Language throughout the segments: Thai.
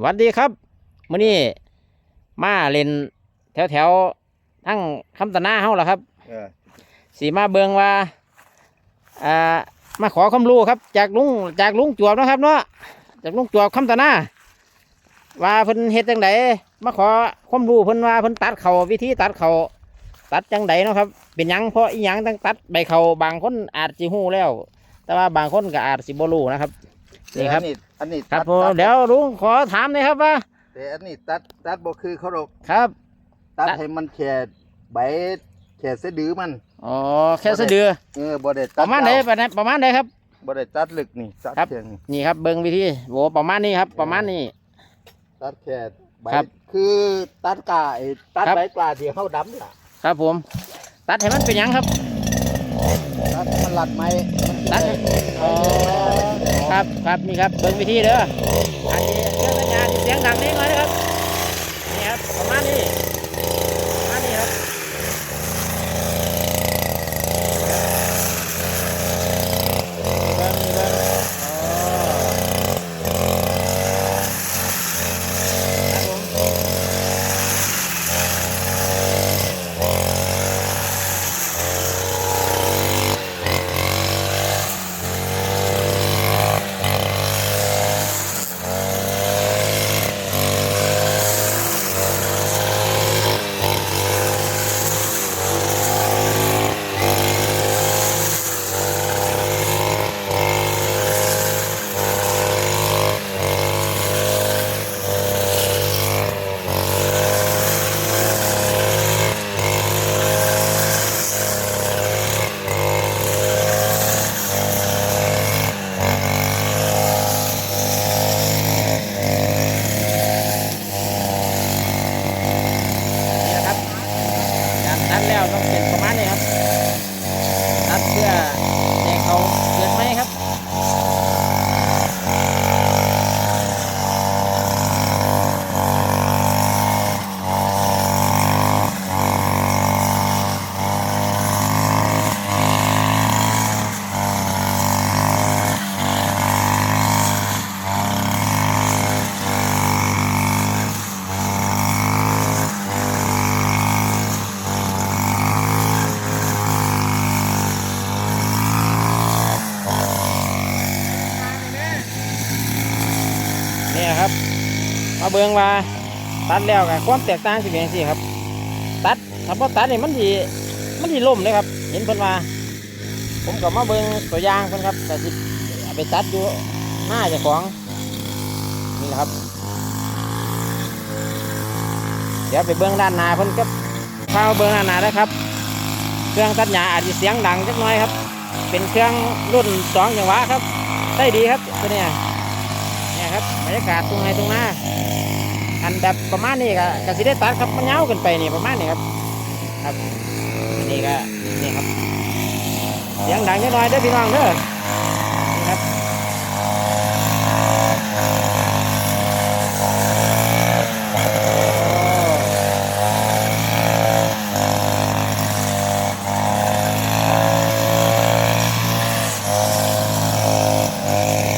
หวัสดีครับมื้อนี้มาเล่นแถวแถวๆทั้งคำตะนาเฮาล่ะครับเออสีมาเบิงว่าอ่ามาขอความรู้ครับ จากลุงจากลุงจวบเนาะครับเนาะจากลุงจวบคำตะนาว่าเพิ่นเฮ็ดจังไดมาขอความรู้เพิ่นว่าเพิ่นตัดเขาวิธีตัดเขาตัดจังไดเนาะครับ เป็นหยังเพราะอีหยังตั้งตัดใบเขาบางคนอาจสิฮู้แล้ว แต่ว่าบางคนก็อาจสิบ่รู้นะครับนี่ครับแต่ อันนี้อันนี้ครับตัดผมตัดเดี๋ยวลุงขอถามหน่อยครับว่า แต่อันนี้ตัดตัดบ่คือเขาหรอกครับ ตัดตัด ให้มันแค่ใบแค่สะดือมัน อ๋อแค่สะดือเออบ่ได้ปตัดระมาณไหนยาวประมาณประมาณไหนครับ บ่ได้ตัดลึกนี่ตัดครับแค่นี้นี่ครับเบิ้งวิธีโหประมาณนี้ครับ ประมาณนี้ ตัดแค่ใบครับคือตัดกาไอ้ตัดครับ ใบกลาที่เฮาดำล่ะครับผม ตัดให้มันเป็นหยังครับ ตัดให้มันหลัดไม้มันตัดให้อ๋อ ครับครับนี่ครับเบิ้งวิธีเด้ออันนี้เครื่องสัญญาณเสียงดังนิดหน่อยนะครับนี่ครับประมาณนี้ประมาณนี้ครับเบิ้งเบิ้งอ๋อครับผม นี่นะครับการตัดแล้วต้องเป็นประมาณนี้ครับ ตัดเพื่อให้เขาเกิดไหมครับ นี่ครับ มาเบิ่งว่าตัดแล้วกับความแตกต่างสิเป็นจังซี่ครับ ตัดถ้าบ่ตัดนี่มันสิมันสิล่มเลยครับ เห็นเพิ่นว่า ผมก็มาเบิ่งตัวอย่างเพิ่นครับแต่สิไปตัดอยู่หน้าเจ้าของนี่แหละครับ เดี๋ยวไปเบิ่งด้านหน้าเพิ่นก็พามาเบิ่งด้านหน้าแล้วครับ เครื่องตัดหญ้าอาจจะเสียงดังจักน่อยครับ เป็นเครื่องรุ่นสองจังวะครับ ได้ดีครับตัวเนี้ย นี่ยครับบรรยากาศตรงไหนตรงหน้าอันแบบประมาณนี้ก็กสิได้ตัดครับมันเงาเกันไปนี่ประมาณนี้ครับ ครับนี่ก็นี่ครับเสียงดังนิดหน่อยเด้อพี่น้องเด้อนี่ครับ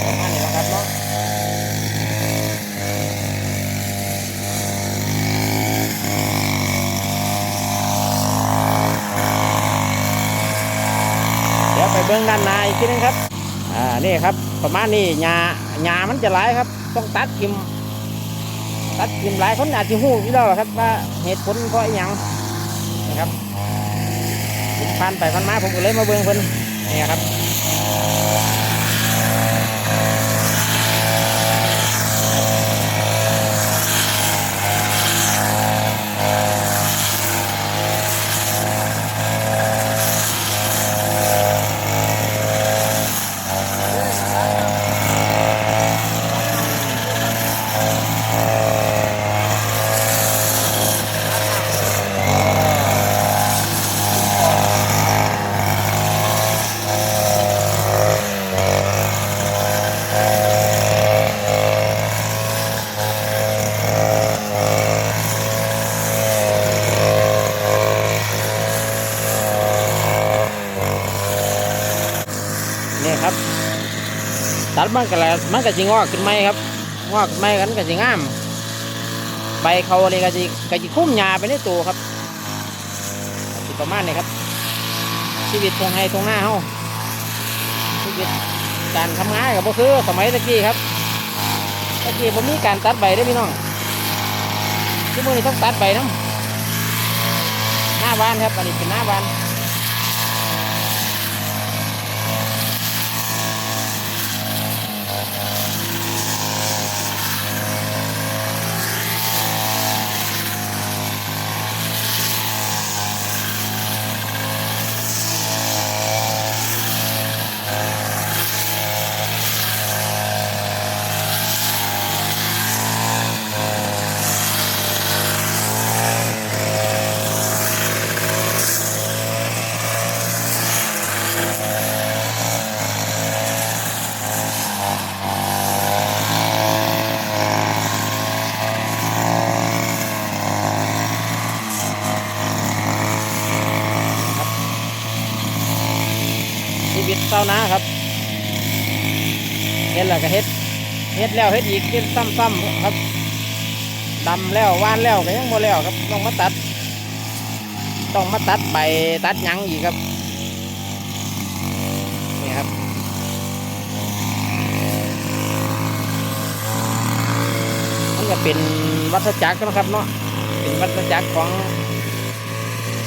ประมาณนี้นะครับเนาะ เบื้องด้านในอีกทีนึงครับอ่านี่ครับ ประมาณนี้หญ้าหญ้ามันจะหลายครับ ต้องตัดกิมตัดกิมหลายคนอาจจะหูอยู่แล้วครับว่าเหตุผลเพราะอหย่างนะครับผมพันไปพันมาผมก็เลยมาเบื้องเพิ่นนี่ครับ ตัดมันก็แล้วมันก็สิงอกขึ้นไหมครับงอกไม่กันก็สิงามใบเขาเลยก็สิก็สิคุ้มหญ้าไปในตัวครับสิประมาณนี้ครับ ชีวิตทงไห้ทงหน้าเฮาชีวิตการทำงานกับบ่คือสมัยตะกี้ครับตะกี้ผมมีการตัดใบได้พี่น้องที่มือนี้ต้องตัดใบน้ำหน้าบ้านครับอันนี้เป็นหน้าบ้าน ชีวิตเศร้านาครับเฮ็ดแล้วก็เฮ็ดเฮ็ดแล้วเฮ็ดอีกเฮ็ดซ้ำๆครับดำแล้วว่านแล้วก็ยังบ่แล้วครับต้องมาตัด ต้องมาตัดใบตัดหยังอีกครับนี่ครับมันก็เป็นวัฏจักรนะครับเนาะเป็นวัฏจักรของ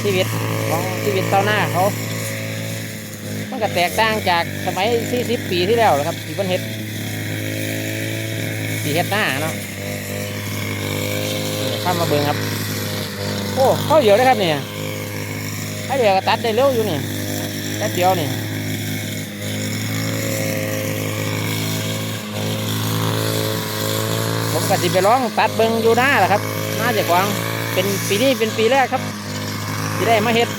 ชีวิตของชีวิตเต้าหน้าเขามัน ก็แตกต่างจากสมัย 40 ปีที่แล้วนะครับที่เพิ่นเฮ็ดที่เฮ็ดหน้าเนาะข้ามมาเบิ่งครับ โอ้เข้าเดียวได้ครับเนี่ยให้เดียวก็ตัดได้เร็วอยู่นี่แป๊บเดียวนี่ผมก็สิไปร้องตัดเบิ่งอยู่หน้าแหละครับหน่าจะกวางเป็นปีนี้เป็นปีแรกครับที่ได้มาเฮ็ด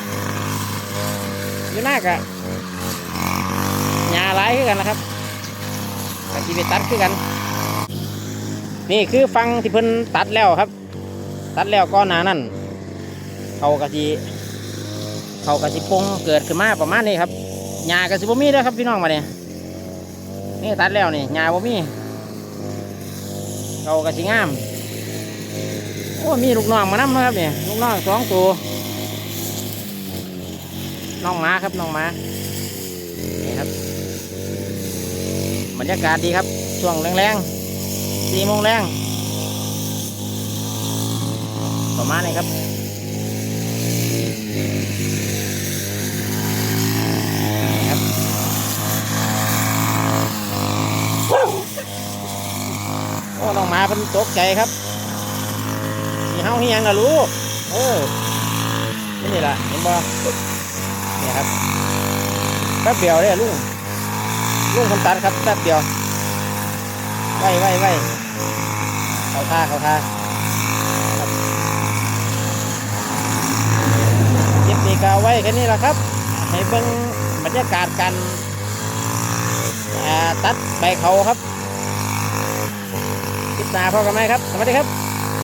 อยู่หน้ากะ หญ้าหลายคือกันนะครับกับชีวิตตัดคือกัน นี่คือฟังที่เพิ่นตัดแล้วครับ ตัดแล้วก็หนานั่นเขากะสิเขากะสิปงเกิดขึ้นมาประมาณนี้ครับหญ้ากะสิบ่มีแล้วครับพี่น้องมาเนี่ยนี่ตัดแล้วนี่หญ้าบ่มีเขากะสิงามโอ้มีลูกน้องมานํนะครับเนี่ยลูกน้องสองตัวน้องหมาครับน้องหมานี่ครับ บรรยากาศดีครับ ช่วงแรงๆสี่โมงแรงประมาณนี้ครับนี่ครับโอ้น้องมาเป็นตกใจครับสีเฮาเฮียงนะลูกเออนี่แหละเห็นบ่นี่ยครับแป๊บเดียวเลยลุง ลุงคนตัดครับแป๊บเดียวไว้ไว้ไว้เขาท่าเขาท่าครับคลิปนี้ก็เอาไว้แค่นี้แหละครับ ให้เบิ่งบรรยากาศการอ่าตัดใบเขาครับคลิปหน้าพอกันไหมครับ สวัสดีครับ